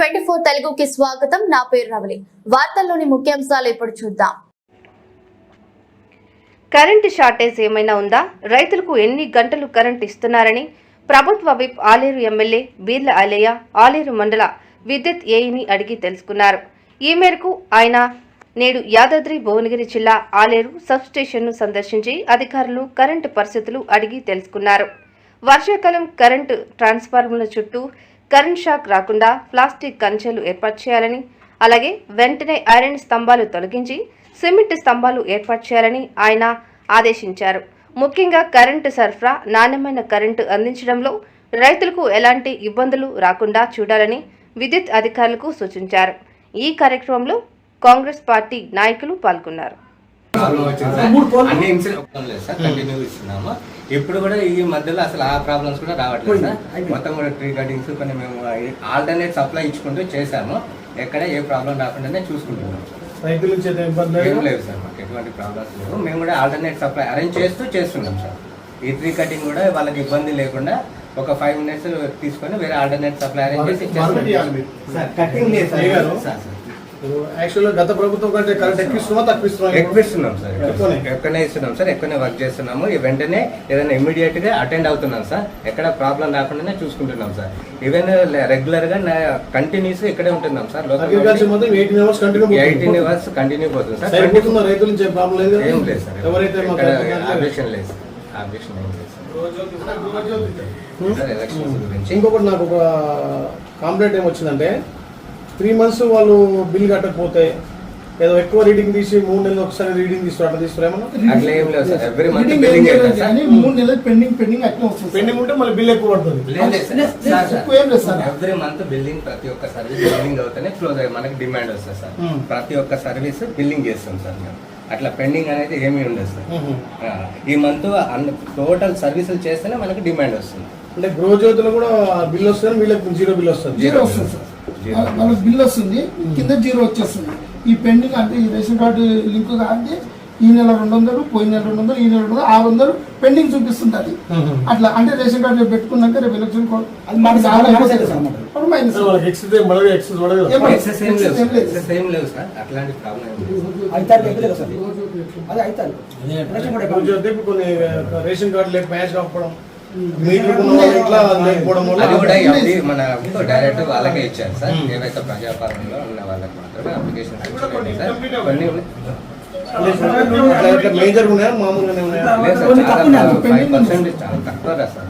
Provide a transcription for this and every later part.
Twenty four తెలుగుకి స్వాగతం. నా పేరు రవలి. వార్తల్లోని ముఖ్యాంశాలు ఇప్పుడు చూద్దాం. కరెంటు షార్టేజ్ ఏమైనా ఉందా? రైతులకు ఎన్ని గంటలు కరెంట్ ఇస్తున్నారని? ప్రభుత్వ విప్ ఆలేరు ఎమ్మెల్యే బీర్ల అలయ్య ఆలేరు మండల విద్యుత్ ఏఈని అడిగి తెలుసుకున్నారు. ఈ మేరకు ఆయన నేడు యాదాద్రి భువనగిరి జిల్లా ఆలేరు సబ్ స్టేషన్ను సందర్శించి అధికారులు కరెంటు పరిస్థితులు అడిగి తెలుసుకున్నారు. వర్షాకాలం కరెంటు ట్రాన్స్ఫార్మర్ల చుట్టూ కరెంట్ షాక్ రాకుండా ప్లాస్టిక్ కంచెలు ఏర్పాటు చేయాలని అలాగే వెంటనే ఐరన్ స్తంభాలు తొలగించి సిమెంట్ స్తంభాలు ఏర్పాటు చేయాలని ఆయన ఆదేశించారు. ముఖ్యంగా కరెంటు సరఫరా నాణ్యమైన కరెంటు అందించడంలో రైతులకు ఎలాంటి ఇబ్బందులు రాకుండా చూడాలని విద్యుత్ అధికారులకు సూచించారు. ఈ కార్యక్రమంలో కాంగ్రెస్ పార్టీ నాయకులు పాల్గొన్నారు. అన్ని ఇన్సిడెంట్ లేదు సార్ కంటిన్యూ ఇస్తున్నాము ఇప్పుడు కూడా ఈ మధ్యలో అసలు ఆ ప్రాబ్లమ్స్ కూడా రావట్లేదు సార్. మొత్తం కూడా ట్రీ కటింగ్స్ కొన్ని మేము ఆల్టర్నేట్ సప్లై ఇచ్చుకుంటూ చేశాము. ఎక్కడ ఏ ప్రాబ్లం రాకుండానే చూసుకుంటున్నాం. రైతుల ఏం లేదు సార్ మాకు ఎటువంటి ప్రాబ్లమ్స్ లేవు. మేము కూడా ఆల్టర్నేట్ సప్లై అరేంజ్ చేస్తూ చేస్తున్నాం సార్. ఈ ట్రీ కటింగ్ కూడా వాళ్ళకి ఇబ్బంది లేకుండా ఒక ఫైవ్ మినిట్స్ తీసుకొని వేరే ఆల్టర్నేట్ సప్లై అరేంజ్ చేసి కటింగ్ లేదు సార్. యాక్చువల్గా గత ప్రభుత్వం కంటే కరెంట్ ఎక్కువ తక్కువ ఎక్కువ ఇస్తున్నాం సార్ ఎక్కువనే. ఇస్తున్నాం సార్ ఎక్కువనే వర్క్ చేస్తున్నాము. వెంటనే ఏదైనా ఇమీడియట్గా అటెండ్ అవుతున్నాం సార్. ఎక్కడ ప్రాబ్లం రాకుండానే చూసుకుంటున్నాం సార్. ఈవెన్ రెగ్యులర్గా కంటిన్యూస్ ఇక్కడే ఉంటున్నాం సార్ ఎయిటీన్ అవర్స్ కంటిన్యూ పోతుంది. సార్. ఏం లేదు సార్ ఆబ్జెక్షన్ లేదు సార్. ఆబ్జెక్షన్ ఏం లేదు సార్. ఇంకొకటి నాకు ఒక కాంప్లైంట్ ఏమొచ్చిందంటే త్రీ మంత్స్ వాళ్ళు బిల్ కట్టకపోతే ఏదో ఎక్కువ రీడింగ్ తీసి మూడు నెలలు ఒకసారి రీడింగ్ తీస్తారు అట్లా తీస్తారు ఏమన్నా? అట్లా ఏం లేదు సార్. ఎవ్రీ మంత్ మీటింగ్ ఏం బిల్లింగ్ చేయలేదు అవుతుంది సార్. కానీ మూడు నెలలు పెండింగ్ పెండింగ్ అట్లా వస్తుంది పెండింగ్ ఉంటే మళ్ళీ బిల్ ఎక్కువ పడుతుంది. ఎవ్రీ మంత్ బిల్లింగ్ ప్రతి ఒక్క సర్వీస్ బిల్లింగ్ అవుతూనే క్లోజ్ అయ్యి మనకి డిమాండ్ వస్తుంది సార్. Hmm. ప్రతి ఒక్క సర్వీస్ బిల్లింగ్ చేస్తాం సార్ మేము. అట్లా పెండింగ్ అనేది ఏమీ ఉండదు సార్. మ్మ్. ఆ, ఈ మంత్ అన్ని టోటల్ సర్వీసులు చేస్తేనే మనకి డిమాండ్ వస్తుంది. అంటే గృహజ్యోతిలో కూడా బిల్ వస్తుంది వీళ్ళకి జీరో బిల్ వస్తుంది. జీరో వస్తుంది. సార్. వాళ్ళకి బిల్ వస్తుంది కింద జీరో వచ్చేస్తుంది. ఈ పెండింగ్ అంటే ఈ రేషన్ కార్డు లింక్ అంటే ఈ నెల రెండు వందలు పోయిన నెల రెండు వందలు ఈ నెల రెండు వందలు ఆరు వందలు పెండింగ్ చూపిస్తుంది అది అట్లా అంటే రేషన్ కార్డు పెట్టుకున్నాక రేపు ఎలక్షన్ మనకి రేషన్ కార్డు లేక మ్యాచ్ కాకపోవడం అది కూడా మన డైరెక్ట్ వాళ్ళకే ఇచ్చారు సార్. ఏవైతే ప్రజాపాలనలో ఉన్న వాళ్ళకి మాత్రమే అప్లికేషన్ సార్. కొన్ని మేజర్ ఉన్నాయా? మామూలుగానే ఉన్నాయా? ఫైవ్ పర్సెంట్ చాలా తక్కువ రా సార్.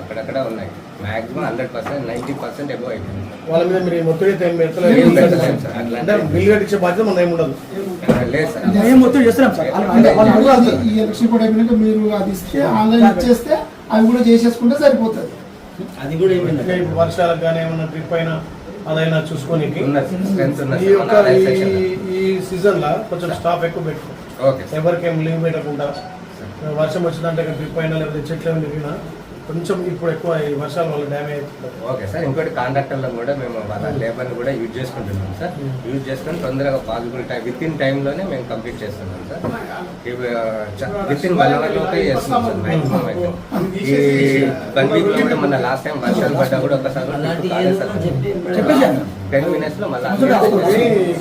అక్కడక్కడ ఉన్నాయి. Maximum hundred percent ninety percent above అయిపోయింది వాళ్ళ మీద మీరు ఏం పెడతలేదు సార్. అంటే బిల్ కట్టించే బాధ్యత మన ఏమి ఉండదు. లేదు సార్. మేము చేస్తున్నాం ఈ ఎలక్షన్ కూడా అయిపోయినాక మీరు అది ఇస్తే ఆన్లైన్ ఇచ్చేస్తే అవి కూడా చేసేసుకుంటే సరిపోతుంది. అది కూడా ఏమైంది ఇప్పుడు వర్షాలకు కానీ ఏమన్నా ట్రిప్ అయినా అదైనా చూసుకొని ఈ యొక్క ఈ సీజన్లో. కొంచెం స్టాఫ్ ఎక్కువ పెట్టుకో. ఎవరికేం లీవ్ పెట్టకుండా. వర్షం వచ్చిందంటే ట్రిప్ అయినా లేకపోతే చెట్లు ఏమైనా కొంచెం ఇప్పుడు ఎక్కువ ఈ వర్షాల వల్ల డ్యామేజ్ ఓకే సార్ ఇంకోటి కాంట్రాక్టర్లో కూడా మేము వాళ్ళ లేబర్ని కూడా యూజ్ చేసుకుంటున్నాం సార్. యూజ్ చేసుకొని తొందరగా పాసిబుల్ టైం విత్ ఇన్ టైంలోనే మేము కంప్లీట్ చేస్తున్నాం sir. Within one hour లోపే చేస్తున్నాం సార్ మ్యాక్సిమం అయితే. ఈ వన్ వీక్లో కూడా మన లాస్ట్ టైం వర్షాలు పడ్డా కూడా ఒకసారి చెప్పేసాను. టెన్ మినిట్స్లో మళ్ళీ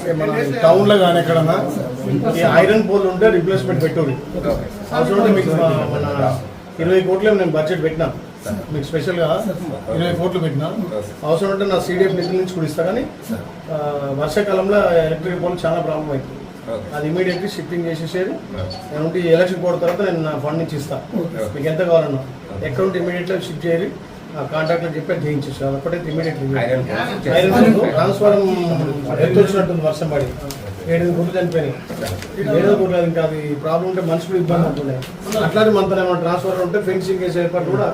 ఇది మన టౌన్లో కానీ ఎక్కడన్నా ఈ ఐరన్ పోల్ ఉంటే రిప్లేస్మెంట్ అవసరం మీకు మన ఇరవై కోట్లు నేను బడ్జెట్ పెట్టినా. మీకు స్పెషల్గా ఇరవై కోట్లు పెట్టినా. అవసరం ఉంటే నా సీడీఎఫ్ నిధుల నుంచి కూడా ఇస్తా కానీ వర్షాకాలంలో ఎలక్ట్రిక్ పోల్ చాలా ప్రాబ్లం అవుతుంది అది ఇమీడియట్లీ షిఫ్టింగ్ చేసేసేది. నేను ఉంటే ఈ ఎలక్షన్ కోడ్ తర్వాత నేను నా ఫండ్ నుంచి ఇస్తా. మీకు ఎంత కావాలన్నా. ఎక్కడ ఉంటే ఇమీడియట్లీ షిఫ్ట్ చేయాలి. ఆ కాంట్రాక్టర్ చెప్పి అది చేయించేసి అది ఒకటైతే ఇమీడియట్లీ ఐరన్ ఐరన్ ట్రాన్స్ఫారం ఎత్తు వచ్చినట్టుంది వర్షం పడి. ఏడు గుడ్లు చనిపోయినాయి. ఏదో గుడ్లు ఇంకా అది ప్రాబ్లం ఉంటే మనుషులు ఇబ్బంది అవుతుంది అట్లాంటి మనతో ఏమైనా ట్రాన్స్ఫర్ ఉంటే ఫెన్సింగ్ వేసే ఏర్పాటు కూడా.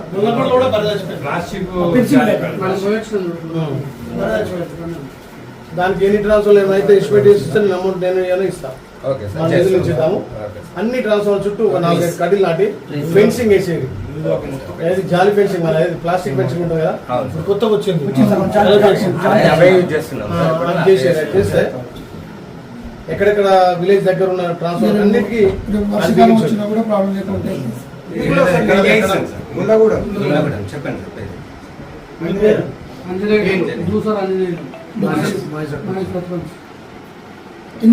దానికి ఎన్ని ట్రాన్స్ఫర్ ఏమైతే ఎస్టిమేట్ నేను అమౌంట్ నేను ఏమైనా ఇస్తాను ఓకే మన నిధులు ఇచ్చేద్దాము. ఓకే అన్ని ట్రాన్స్ఫర్ చుట్టూ ఒక నాలుగైదు కడ్డీలు నాటి ఫెన్సింగ్ వేసేది. ఏది జాలి ఫెన్సింగ్ మన ఏది ప్లాస్టిక్ ఫెన్సింగ్ ఉంటుంది కదా? కొత్తగా వచ్చింది. చేసేది చేస్తే ఎక్కడెక్కడ విలేజ్ దగ్గర ఉన్న ట్రాన్స్ఫర్ అన్నిటికీ వర్షాకాలం. వచ్చినా కూడా ప్రాబ్లం లేకుండా. చెప్పండి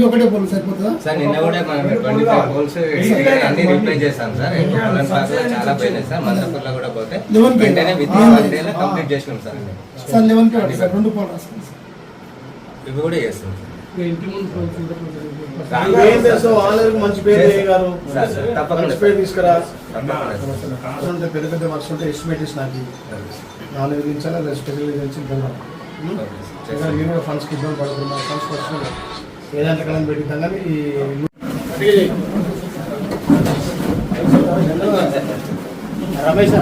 ఒకటే పోలు సరిపోతుందా? సార్ నిన్న కూడా మనం ట్వంటీ ఫైవ్ పోల్స్ అన్ని రిప్లై చేశాం సార్. చాలా పోయినాయి సార్. మందపూర్లో కూడా పోతే. వెంటనే విత్ కంప్లీట్ చేసినాం సార్. లెవెన్ రెండు పోలు సార్. ఇవి కూడా చేస్తాం సార్. చేస్తావు ఆన్లైన్ మంచి పేరు మంచి పేరు తీసుకురా ఉంటే పెద్ద పెద్ద వర్క్స్ ఉంటే ఎస్టిమేట్ ఇచ్చి నాకు నాలుగు దించాలి లేదా స్పెషల్ దించి పోదాం ఇంకా మీరు కూడా ఫండ్స్కి ఇబ్బంది పడుతున్నారు ఫండ్స్ వచ్చినా ఏ దాంట్లో కన్నా పెట్టిద్దాం కానీ ఈ రమేష్